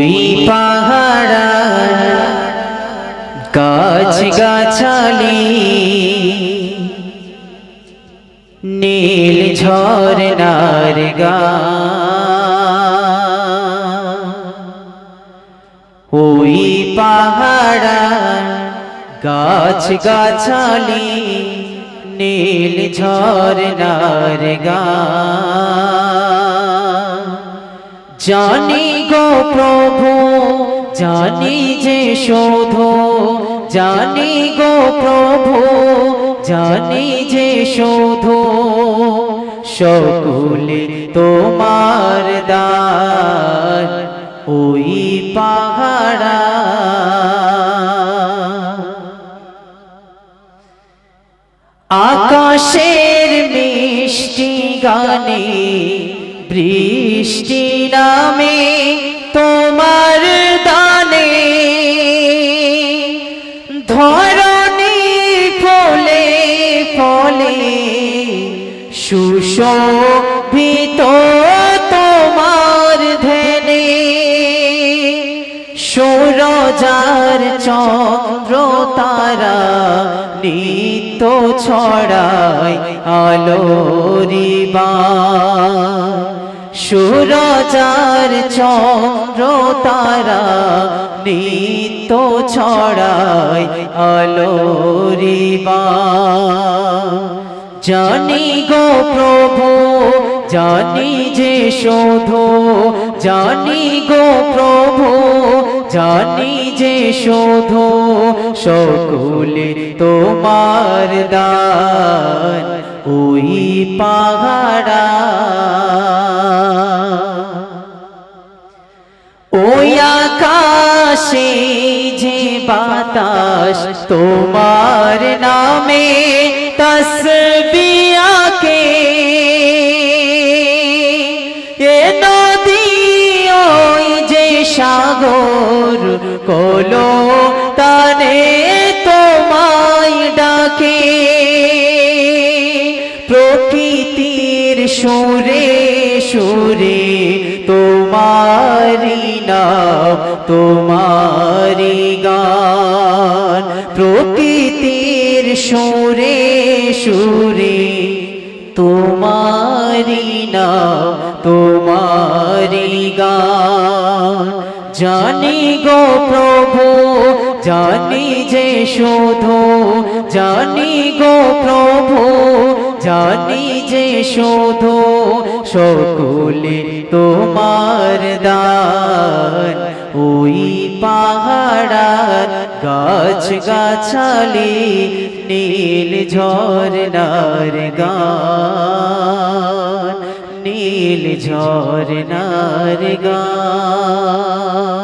ওই পাহাড় গাছ গাছালি নীল ঝরনার গা। ওই পাহাড় গাছ গাছালি নীল ঝরনার গা। জানি গো প্রভু, জানি যে শোধ, জানি গো প্রভু, জানি যে শোধ, সকলে তোমার দান, ওই পাহাড়া। আকাশের মিষ্টি গানে বৃষ্টি সুশোভিত তোমার ধেনে সৌরজার চন্দ্র তারা নিত্য ছড়ায় আলোরিবা। সুরজার চন্দ্র তারা নিত্য ছড়ায় আলোরিবা। জানি গো প্রভু, জানি যে শোধ, জানি গো প্রভু, জানি যে শোধ, সকলে তোমার দান, ওই পাহাড়া। ওই আকাশে যে বাতাস তোমার নামে তসবিয়াকে এ নদী ওই যে সাগর কলো তানে তোমায় ডাকে প্রকৃতির সুরে সুরে তোমারি নাম তোমারি গান প্রকৃতির সুরে সুরে তোমারি নাম তোমারি গান জানি গো প্রভু, জানি যে শোধ, জানি গো প্রভু, জানি যে শোধ, সকলে তোমার দান। ওই পাহাড়ার গাছ গাছালি নীল ঝরনার গান নীল ঝরনার গান।